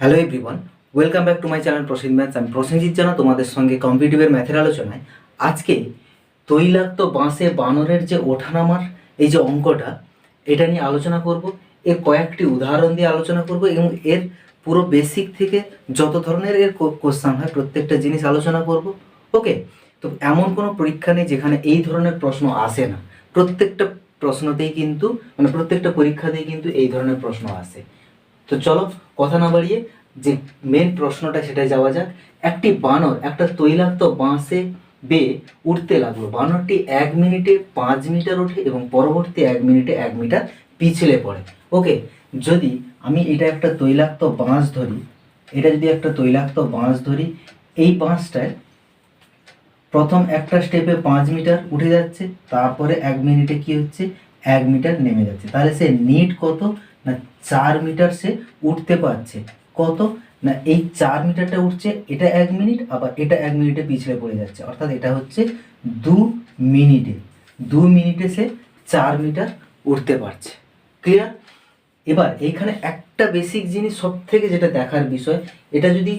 Hello everyone welcome back to my channel Prasen maths আমি প্রসেনজিৎ জানা তোমাদের সঙ্গে কম্পিটিভের ম্যাথের আলোচনায়। আজকে তৈলাক্ত বাঁশে বানরের যে ওঠানামার, এই যে অঙ্কটা, এটা নিয়ে আলোচনা করব। এর কয়েকটি উদাহরণ দিয়ে আলোচনা করব এবং এর পুরো বেসিক থেকে যত ধরনের এর কোশ্চান হয়, প্রত্যেকটা জিনিস আলোচনা করব। ওকে তো এমন কোনো পরীক্ষা নেই যেখানে এই ধরনের প্রশ্ন আসে না। প্রত্যেকটা প্রশ্নতেই কিন্তু মানে প্রত্যেকটা পরীক্ষাতেই কিন্তু এই ধরনের প্রশ্ন আসে। তো চলো, কথা না বাড়িয়ে যে মেন প্রশ্নটা সেটাই যাওয়া যাক। একটি বানর, একটা তৈলাক্ত বাঁশে বেয়ে উঠতে লাগল। বানরটি এক মিনিটে পাঁচ মিটার ওঠে এবং পরবর্তী এক মিনিটে এক মিটার পিছলে পড়ে। ওকে, যদি আমি এটা একটা তৈলাক্ত বাঁশ ধরি, এটা যদি একটা তৈলাক্ত বাঁশ ধরি, এই বাঁশটায় প্রথম একটা স্টেপে পাঁচ মিটার উঠে যাচ্ছে, তারপরে এক মিনিটে কি হচ্ছে? এক মিটার নেমে যাচ্ছে। তাহলে সে নিট কত? না চার মিটার সে উঠতে পারছে। কত? না এই চার মিটারটা উঠছে, এটা এক মিনিট, আবার এটা এক মিনিটে পিছলে পড়ে যাচ্ছে। অর্থাৎ এটা হচ্ছে দু মিনিটে। দু মিনিটে সে চার মিটার উঠতে পারছে। ক্লিয়ার এবার এইখানে একটা বেসিক জিনিস সব থেকে যেটা দেখার বিষয়, এটা যদি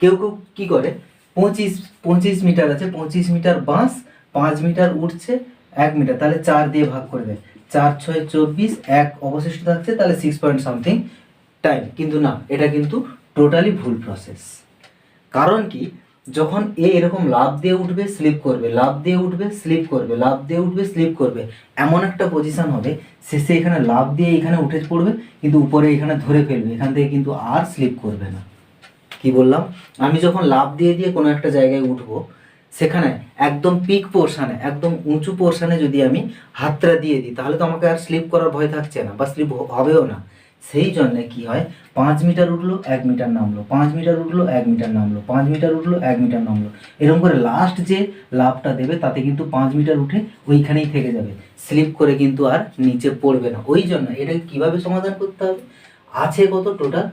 কেউ কেউ কী করে? পঁচিশ পঁচিশ মিটার আছে, পঁচিশ মিটার বাঁশ, পাঁচ মিটার উঠছে, এক মিটার। তাহলে চার দিয়ে ভাগ করে দেয়। চার ছয় চব্বিশ এক অবশিষ্ট থাকছে, তাহলে সিক্স পয়েন্ট সামথিং টাইম কিন্তু না, এটা কিন্তু টোটালি ভুল প্রসেস কারণ কি, যখন এ এরকম লাভ দিয়ে উঠবে স্লিপ করবে লাভ দিয়ে উঠবে স্লিপ করবে লাভ দিয়ে উঠবে স্লিপ করবে, এমন একটা পজিশন হবে, শেষে এখানে লাভ দিয়ে এখানে উঠে পড়বে, কিন্তু উপরে এখানে ধরে ফেলবে, এখান থেকে কিন্তু আর স্লিপ করবে না। কি বললাম? আমি যখন লাভ দিয়ে দিয়ে কোনো একটা জায়গায় উঠবো সেখানে একদম পিক পোর্শানে একদম উঁচু পোর্শানে যদি আমি হাতটা দিয়ে দিই, তাহলে তো আমাকে আর স্লিপ করার ভয় থাকছে না বা স্লিপ হবেও না। সেই জন্যে কি হয়, পাঁচ মিটার উঠল, এক মিটার নামলো, পাঁচ মিটার উঠল, এক মিটার নামলো, পাঁচ মিটার উঠল, এক মিটার নামলো। এরকম করে লাস্ট যে লাভটা দেবে, তাতে কিন্তু পাঁচ মিটার উঠে ওইখানেই থেকে যাবে। স্লিপ করে কিন্তু আর নিচে পড়বে না। ওই জন্য এটাকে কীভাবে সমাধান করতে হবে? আছে কত টোটাল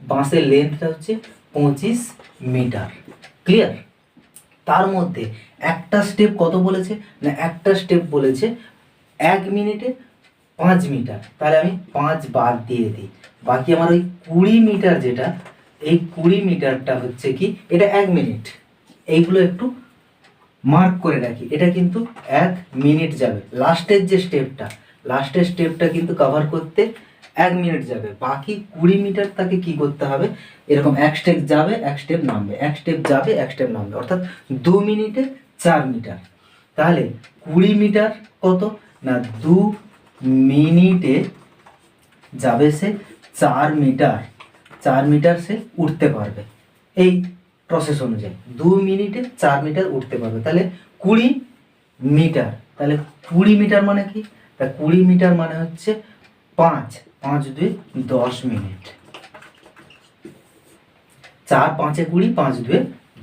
বাঁশের লেন্থটা হচ্ছে পঁচিশ মিটার। ক্লিয়ার তার মধ্যে একটা স্টেপ কত বলেছে? না, একটা স্টেপ বলেছে এক মিনিটে পাঁচ মিটার। তাহলে আমি পাঁচ বাদ দিয়ে দিই। বাকি আমার ওই কুড়ি মিটার যেটা, এই কুড়ি মিটারটা হচ্ছে কি? এটা এক মিনিট। এইগুলো একটু মার্ক করে রাখি। এটা কিন্তু এক মিনিট যাবে। লাস্টের যে স্টেপটা লাস্টের স্টেপটা কিন্তু কভার করতে এক মিনিট যাবে। বাকি কুড়ি মিটার তাকে কি করতে হবে? এরকম এক স্টেপ যাবে, এক স্টেপ নামবে। এক স্টেপ যাবে, এক স্টেপ নামবে। অর্থাৎ দু মিনিটে চার মিটার। তাহলে কুড়ি মিটার কত? না, দু মিনিটে যাবে সে চার মিটার। চার মিটার সে উঠতে পারবে। এই প্রসেস অনুযায়ী। দু মিনিটে চার মিটার উঠতে পারবে। তাহলে কুড়ি মিটার। তাহলে কুড়ি মিটার মানে কি? তা কুড়ি মিটার মানে হচ্ছে পাঁচ। পাঁচ দুই দশ মিনিট। চার পাঁচে কুড়ি, পাঁচ দুয়ে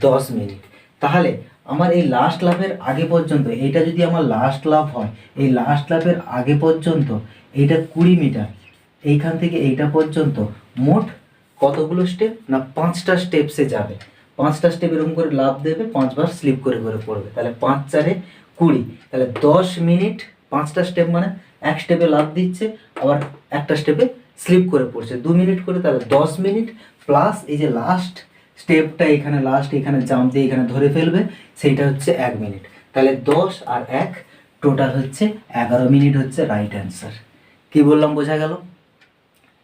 দশ মিনিট। তাহলে আমার এই লাস্ট লাভের আগে পর্যন্ত, এইটা যদি আমার লাস্ট লাভ হয়, এই লাস্ট লাভের আগে পর্যন্ত এইটা কুড়ি মিটার, এইখান থেকে এইটা পর্যন্ত মোট কতগুলো স্টেপ না পাঁচটা স্টেপসে যাবে? পাঁচটা স্টেপ এরকম করে লাভ দেবে, পাঁচবার স্লিপ করে করে পড়বে। তাহলে পাঁচ চারে কুড়ি, তাহলে দশ মিনিট পাঁচটা স্টেপ মানে এক স্টেপে লাভ দিচ্ছে, আবার একটা স্টেপে স্লিপ করে পড়ছে। দু মিনিট করে তাহলে দশ মিনিট প্লাস এই যে লাস্ট স্টেপটা এখানে লাস্ট এখানে জাম্প দিয়ে এখানে ধরে ফেলবে, সেইটা হচ্ছে এক মিনিট তাহলে দশ আর এক টোটাল হচ্ছে এগারো মিনিট হচ্ছে রাইট অ্যান্সার কি বললাম, বোঝা গেল?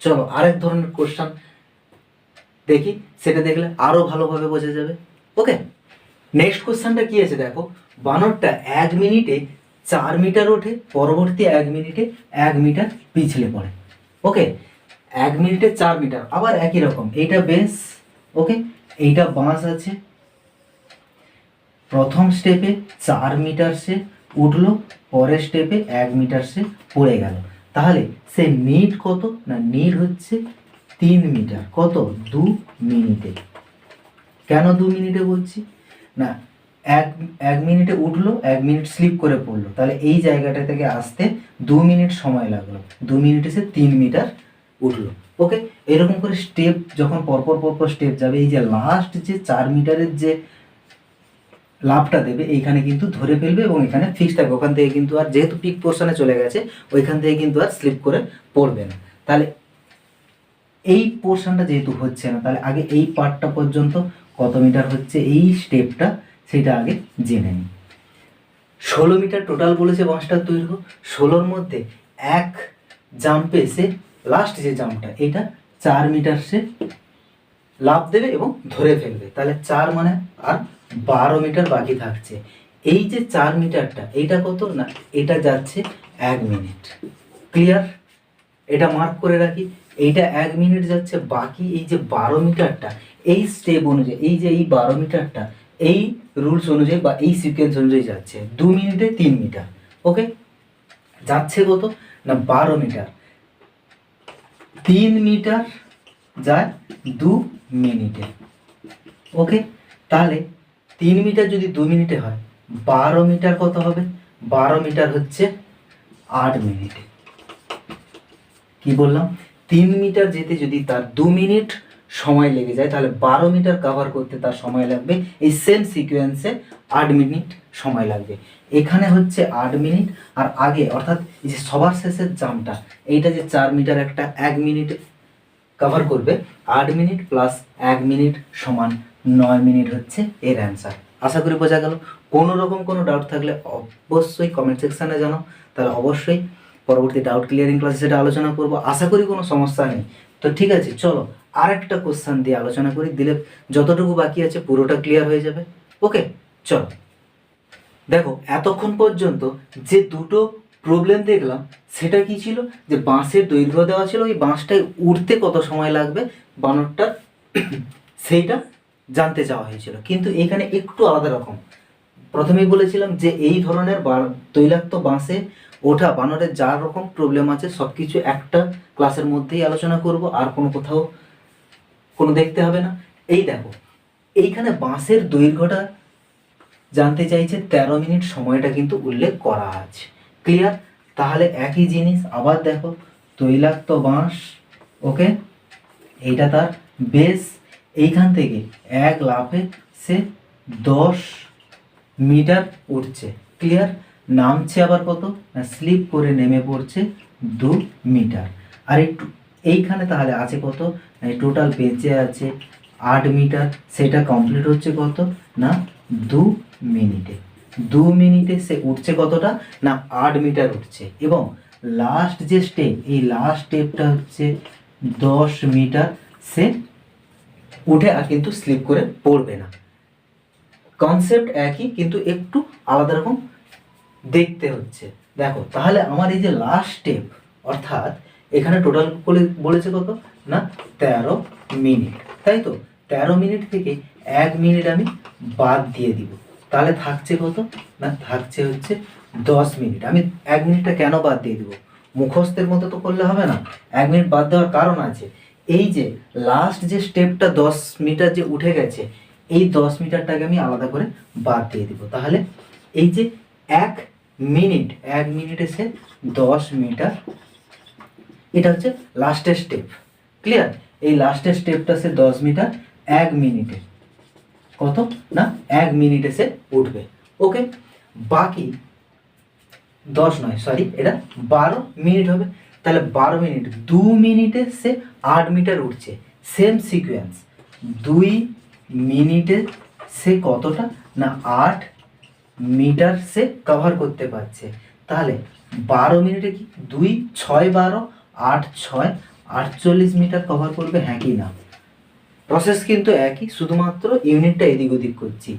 চলো আরেক ধরনের কোশ্চান দেখি, সেটা দেখলে আরও ভালোভাবে বোঝা যাবে। ওকে নেক্সট কোশ্চেনটা কি আছে দেখো? বানরটা এক মিনিটে চার মিটার ওঠে, পরবর্তী এক মিনিটে এক মিটার পিছলে পড়ে। ওকে? এক মিনিটে চার মিটার, আবার একই রকম। এইটা বেস ওকে? এইটা বাঁশ আছে। প্রথম স্টেপে চার মিটার সে উঠল, পরের স্টেপে এক মিটার সে পড়ে গেল। তাহলে সে নিট কত না নিট হচ্ছে তিন মিটার? কত? দু মিনিটে। কেন দু মিনিটে বলছি? না এক এক মিনিটে উঠল, এক মিনিট স্লিপ করে পড়ল। তাহলে এই জায়গাটা থেকে আসতে দু মিনিট সময় লাগল। দু মিনিটে সে তিন মিটার উঠল। ওকে এরকম করে স্টেপ যখন পরপর পরপর স্টেপ যাবে, এই যে লাস্ট যে চার মিটারের যে লাভটা দেবে, এইখানে কিন্তু ধরে ফেলবে এবং এখানে ফিক্স থাকবে। ওখান থেকে কিন্তু আর যেহেতু পিক পোর্শনে চলে গেছে, ওইখান থেকে কিন্তু আর স্লিপ করে পড়বে না। তাহলে এই পোর্শনটা যেহেতু হচ্ছে না, তাহলে আগে এই পার্টটা পর্যন্ত কত মিটার হচ্ছে, এই স্টেপটা সেটা আগে জেনে নিই। ষোলো মিটার টোটাল বলেছে বাঁশটার দৈর্ঘ্য। ষোলোর মধ্যে এক জাম্পে সে লাস্ট যে জাম্পটা এটা চার মিটার সে লাভ দেবে এবং ধরে ফেলবে। তাহলে চার মানে আর বারো মিটার বাকি থাকছে। এই যে চার মিটারটা, এইটা কত না, এটা যাচ্ছে এক মিনিট। ক্লিয়ার এটা মার্ক করে রাখি। এইটা এক মিনিট যাচ্ছে, বাকি এই যে বারো মিটারটা, এই স্টেপ অনুযায়ী, এই যে এই বারো মিটারটা এই রুলস অনুযায়ী বা এই সিকোয়েন্স অনুযায়ী যাচ্ছে। দু মিনিটে তিন মিটার ওকে যাচ্ছে কত? না, বারো মিটার। তিন মিটার যায় দু মিনিটে ওকে তাহলে তিন মিটার যদি দু মিনিটে হয়, বারো মিটার কত হবে? বারো মিটার হচ্ছে আট মিনিটে। কি বললাম? তিন মিটার যেতে যদি তার দু মিনিট সময় লেগে যায়, তাহলে বারো মিটার কভার করতে তার সময় লাগবে। এই সেম সিকোয়েন্সে আট মিনিট সময় লাগবে। এখানে হচ্ছে আট মিনিট, আর আগে, অর্থাৎ এই যে সবার শেষের জামটা এইটা যে চার মিটার একটা এক মিনিট কভার করবে, আট মিনিট প্লাস এক মিনিট সমান নয় মিনিট হচ্ছে এর অ্যান্সার আশা করি বোঝা গেল। কোনো রকম কোনো ডাউট থাকলে অবশ্যই কমেন্ট সেকশানে জানাও। তাহলে অবশ্যই পরবর্তী ডাউট ক্লিয়ারিং ক্লাসে সেটা আলোচনা করব, আশা করি কোনো সমস্যা নেই। তো ঠিক আছে, চলো আর একটা কোশ্চান দিয়ে আলোচনা করি, দিলে যতটুকু বাকি আছে পুরোটা ক্লিয়ার হয়ে যাবে। ওকে চল। দেখো, এতক্ষণ পর্যন্ত যে দুটো প্রবলেম দেখলাম, সেটা কি ছিল? যে বাঁশের দৈর্ঘ্য দেওয়া ছিল, ওই বাঁশটায় উঠতে কত সময় লাগবে? বানরটার সেইটা জানতে চাওয়া হয়েছিল। কিন্তু এখানে একটু আলাদা রকম। প্রথমেই বলেছিলাম যে এই ধরনের তৈলাক্ত বাঁশে ওঠা বানরের যা রকম প্রবলেম আছে সব কিছু একটা ক্লাসের মধ্যেই আলোচনা করব, আর কোনো কোথাও কোনো দেখতে হবে না। এই দেখো, এইখানে বাঁশের দৈর্ঘ্যটা জানতে চাইছে, তেরো মিনিট সময়টা কিন্তু উল্লেখ করা আছে। ক্লিয়ার তাহলে একই জিনিস আবার দেখো, তৈলাক্ত বাঁশ, ওকে? এইটা তার বেশ এইখান থেকে এক লাফে সে দশ মিটার উঠছে। ক্লিয়ার নামছে আবার কত? স্লিপ করে নেমে পড়ছে দু মিটার। আর একটু এইখানে তাহলে আছে কত? টোটাল বেঁচে আছে আট মিটার। সেটা কমপ্লিট হচ্ছে কত? না, দু মিনিটে। দু মিনিটে সে উঠছে কতটা? না, আট মিটার উঠছে। এবং লাস্ট যে স্টেপ এই লাস্ট স্টেপটা হচ্ছে দশ মিটার। সে উঠে আর কিন্তু স্লিপ করে পড়বে না। কনসেপ্ট একই, কিন্তু একটু আলাদা রকম দেখতে হচ্ছে। দেখো, তাহলে আমার এই যে লাস্ট স্টেপ অর্থাৎ এখানে টোটাল বলেছে কত? না, তেরো মিনিট। তাই তো? তেরো মিনিট থেকে এক মিনিট আমি বাদ দিয়ে দিব। তাহলে থাকছে কত? না, থাকছে হচ্ছে দশ মিনিট। আমি এক মিনিটটা কেন বাদ দিয়ে দিব? মুখস্থের মতো তো করলে হবে না। এক মিনিট বাদ দেওয়ার কারণ আছে। এই যে লাস্ট যে স্টেপটা দশ মিটার যে উঠে গেছে, এই দশ মিটারটাকে আমি আলাদা করে বাদ দিয়ে দিব। তাহলে এই যে এক মিনিট, এক মিনিটে সে দশ মিটার এটা হচ্ছে লাস্টের স্টেপ ক্লিয়ার এই লাস্টের স্টেপটা সে দশ মিটার, এক মিনিটে। কত? না, এক মিনিটে সে উঠবে। ওকে বাকি দশ নয় সরি এটা বারো মিনিট হবে। তাহলে বারো মিনিট, দু মিনিটে সে আট মিটার উঠছে। সেম সিকোয়েন্স দুই মিনিটে সে কতটা? না, আট মিটার সে কভার করতে পারছে। তাহলে বারো মিনিটে কি? দুই, ছয়, বারো আট ছয়, আটচল্লিশ মিটার কভার করবে হ্যাঁ কি না? প্রসেস কিন্তু একই, শুধুমাত্র ইউনিটটা এদিক ওদিক করছি।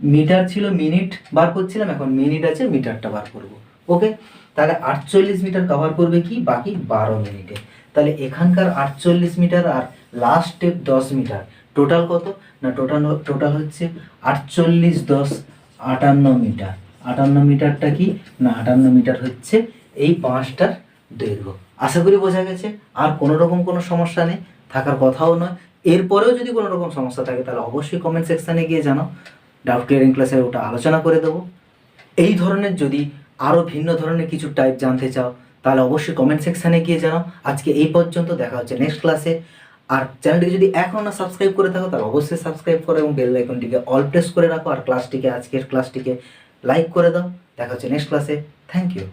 মিটার ছিল মিনিট বার করছিলাম, এখন মিনিট আছে, মিটারটা বার করব। ওকে তাহলে আটচল্লিশ মিটার কভার করবে কি? বাকি বারো মিনিটে তাহলে এখানকার আটচল্লিশ মিটার আর লাস্ট দশ মিটার। টোটাল কত? না টোটাল টোটাল হচ্ছে আটচল্লিশ দশ, আটান্ন মিটার। আটান্ন মিটারটা কি? না, আটান্ন মিটার হচ্ছে এই পাঁচটার দৈর্ঘ্য। আশা করি বোঝা গেছে, আর কোনো রকম কোনো সমস্যা নেই, থাকার কথাও নয়। এরপরেও যদি কোনো রকম সমস্যা থাকে, তাহলে অবশ্যই কমেন্ট সেকশানে গিয়ে জানাও। ডাউট ক্লিয়ারিং ক্লাসে ওটা আলোচনা করে দেবো। এই ধরনের যদি আরও ভিন্ন ধরনের কিছু টাইপ জানতে চাও, তাহলে অবশ্যই কমেন্ট সেকশানে গিয়ে জানাও। আজকে এই পর্যন্ত, দেখা হচ্ছে নেক্সট ক্লাসে আর চ্যানেলটিকে যদি এখনও না সাবস্ক্রাইব করে থাকো, তাহলে অবশ্যই সাবস্ক্রাইব করো এবং বেল আইকনটিকে অল প্রেস করে রাখো। আর ক্লাসটিকে আজকের ক্লাসটিকে লাইক করে দাও। দেখা হচ্ছে নেক্সট ক্লাসে থ্যাংক ইউ